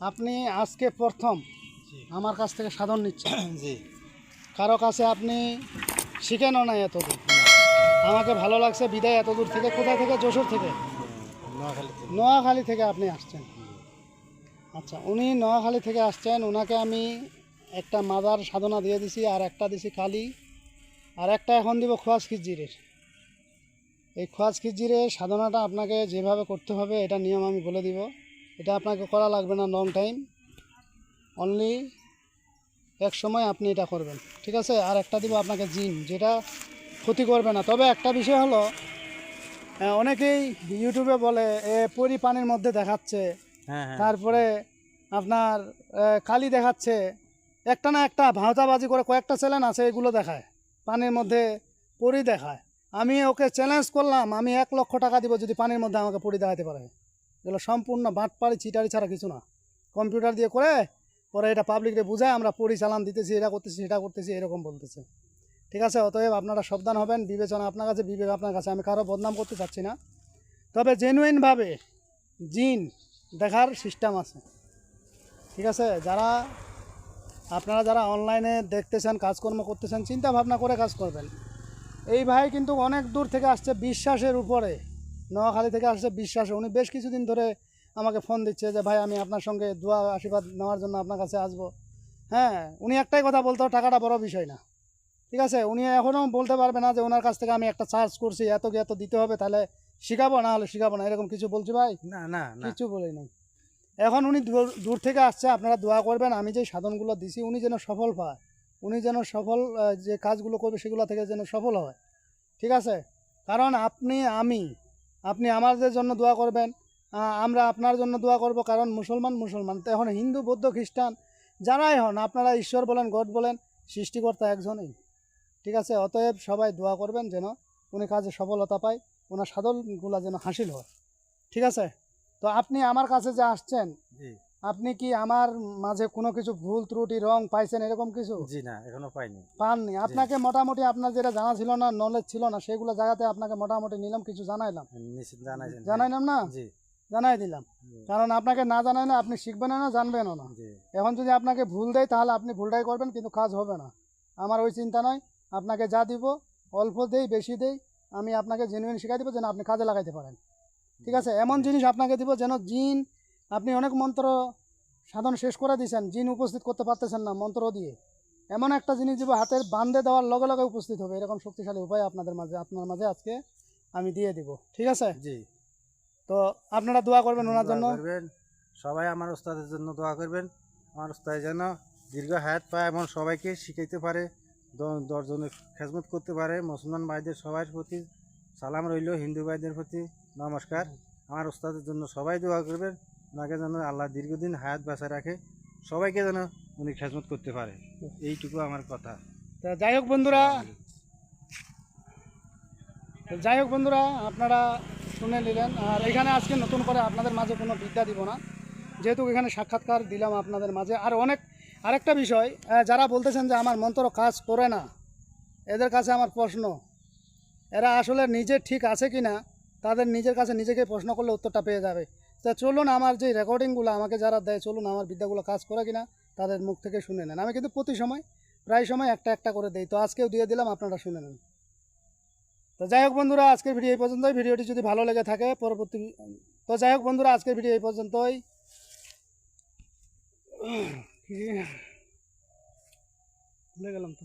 আপনি আজকে প্রথম আমার কাছ থেকে সাধন নিচ্ছেন। জি। কারও কাছে আপনি শিখেনও না এতদূর। আমাকে ভালো লাগছে বিদায় এত দূর থেকে। কোথায় থেকে? যশোর থেকে? নোয়াখালী থেকে। নোয়াখালী থেকে আপনি আসছেন। আচ্ছা উনি নোয়াখালী থেকে আসছেন। ওনাকে আমি একটা মাদার সাধনা দিয়ে দিছি আর একটা দিছি কালি আর একটা এখন দিব খোয়াজ খিজিরের। এই খোয়াজ খিজিরের সাধনাটা আপনাকে যেভাবে করতে হবে এটা নিয়ম আমি বলে দিব। এটা আপনাকে করা লাগবে না লং টাইম অনলি এক সময় আপনি এটা করবেন। ঠিক আছে? আর একটা দিব আপনাকে জিন যেটা ক্ষতি করবে না। তবে একটা বিষয় হলো অনেকেই ইউটিউবে বলে এ পরি পানির মধ্যে দেখাচ্ছে। হ্যাঁ হ্যাঁ। তারপরে আপনার কালি দেখাচ্ছে। একটা না একটা ভাঁওতাবাজি করে কয়েকটা চ্যানেল আছে এগুলো দেখায়। পানির মধ্যে পরি দেখায়। আমি ওকে চ্যালেঞ্জ করলাম আমি এক লক্ষ টাকা দিব যদি পানির মধ্যে আমাকে পরি দেখাতে পারে। এগুলো সম্পূর্ণ বাটপাড়ি চিটারি ছাড়া কিছু না। কম্পিউটার দিয়ে করে, পরে এটা পাবলিকরে বুঝায়, আমরা পরি চালান দিতেছি, এটা করতেছি, সেটা করতেছি, এরকম বলতেছে। ঠিক আছে? অতএব আপনারা সাবধান হবেন, বিবেচনা আপনার কাছে, বিবেক আপনার কাছে। আমি কারও বদনাম করতে চাচ্ছি না। তবে জেনুইনভাবে জিন দেখার সিস্টেম আছে। ঠিক আছে? যারা, আপনারা যারা অনলাইনে দেখতেছেন, কাজকর্ম করতেছেন চিন্তা ভাবনা করে কাজ করবেন। এই ভাই কিন্তু অনেক দূর থেকে আসছে, বিশ্বাসের উপরে। নোয়াখালী থেকে আসছে বিশ্বাস। উনি বেশ কিছুদিন ধরে আমাকে ফোন দিচ্ছে যে ভাই আমি আপনার সঙ্গে দোয়া আশীর্বাদ নেওয়ার জন্য আপনার কাছে আসব। হ্যাঁ উনি একটাই কথা বলতো টাকাটা বড় বিষয় না। ঠিক আছে? উনি এখনও বলতে পারবে না যে ওনার কাছ থেকে আমি একটা চার্জ করছি এত কি এত দিতে হবে তাহলে শিখাবো না হলে শিখাবো না। এরকম কিছু বলছি ভাই? না না কিছু বলেই নাই। এখন উনি দূর- দূর থেকে আসছে আপনারা দোয়া করবেন আমি যে সাধনগুলো দিছি উনি যেন সফল পায় উনি যেন সফল যে কাজগুলো করবে সেগুলো থেকে যেন সফল হয়। ঠিক আছে? কারণ আপনি আমি আপনি আমাদের জন্য দোয়া করবেন আমরা আপনার জন্য দোয়া করব, কারণ মুসলমান মুসলমান। তো এখন হিন্দু, বৌদ্ধ, খ্রিস্টান, যারাই হন, আপনারা ঈশ্বর বলেন, গড বলেন, সৃষ্টিকর্তা একজনই। ঠিক আছে? অতএব সবাই দোয়া করবেন যেন উনি কাজে সফলতা পায় ওনার সাদলগুলা যেন হাসিল হয়। ঠিক আছে? তো আপনি আমার কাছে যে আসছেন আপনি কি আমার মাঝে কোনো কিছু ভুল ত্রুটি রং পাইছেন এরকম কিছু? জি না এখনও পাইনি। পাননি। আপনাকে মোটামুটি আপনার যেটা জানা ছিল না নলেজ ছিল না সেগুলো জায়গাতে আপনাকে মোটামুটি নিলাম কিছু জানাইলাম। জানাইলাম না? জি। জানাই দিলাম। কারণ আপনাকে না জানাই না আপনি শিখবেন না জানবেনও না। এখন যদি আপনাকে ভুল দেয় তাহলে আপনি ভুলটাই করবেন কিন্তু কাজ হবে না। আমার ওই চিন্তা নয়। আপনাকে যা দিব অল্প দেই বেশি দেই আমি আপনাকে জেনুইন শিখাই দিব যেন আপনি কাজে লাগাইতে পারেন। ঠিক আছে? এমন জিনিস আপনাকে দিব যেন জিন আপনি অনেক মন্ত্র সাধন শেষ করে দিয়েছেন জিন উপস্থিত করতে পারতেছেন না মন্ত্র দিয়ে। এমন একটা জিনিস দিব হাতের বান্ধে দেওয়ার লগে লগে উপস্থিত হবে। এরকম শক্তিশালী উপায় আপনাদের মাঝে আপনার মাঝে আজকে আমি দিয়ে দিব। ঠিক আছে? জি। তো আপনারা দোয়া করবেন ওনার জন্য। করবেন সবাই আমার ওস্তাদের জন্য দোয়া করবেন। আমার ওস্তাদ যেন দীর্ঘ হায়াত পায় এবং সবাইকে শিখাইতে পারে দশজনের খেজমত করতে পারে। মুসলমান ভাইদের সবার প্রতি সালাম রইল হিন্দু ভাইদের প্রতি নমস্কার। আমার ওস্তাদের জন্য সবাই দোয়া করবেন। ওনাকে যেন আল্লাহ দীর্ঘদিন হায়াত বাঁচা রাখে, সবাইকে যেন উনি খেজমত করতে পারে। এইটুকু আমার কথা। তা যাই হোক বন্ধুরা যাই হোক বন্ধুরা, আপনারা শুনে নিলেন। আর এখানে আজকে নতুন করে আপনাদের মাঝে কোনো বিদ্যা দিব না। যেহেতু এখানে সাক্ষাৎকার দিলাম আপনাদের মাঝে। আর অনেক, আরেকটা বিষয় যারা বলতেছেন যে আমার মন্ত্র কাজ করে না, এদের কাছে আমার প্রশ্ন, এরা আসলে নিজে ঠিক আছে কি না তাদের নিজের কাছে নিজেকে প্রশ্ন করলে উত্তরটা পেয়ে যাবে। তা চলুন আমার যে রেকর্ডিংগুলো আমাকে যারা দেয়, চলুন আমার বিদ্যাগুলো কাজ করে কিনা, তাদের মুখ থেকে শুনে নেন। আমি কিন্তু প্রতি সময়, প্রায় সময় একটা একটা করে দেই। তো আজকেও দিয়ে দিলাম, আপনারা শুনে নেন। তো যাই হোক বন্ধুরা, আজকের ভিডিও এই পর্যন্তই। ভিডিওটি যদি ভালো লেগে থাকে, পরবর্তী তো যাই হোক বন্ধুরা, আজকের ভিডিও এই পর্যন্তই। ভুলে গেলাম তো।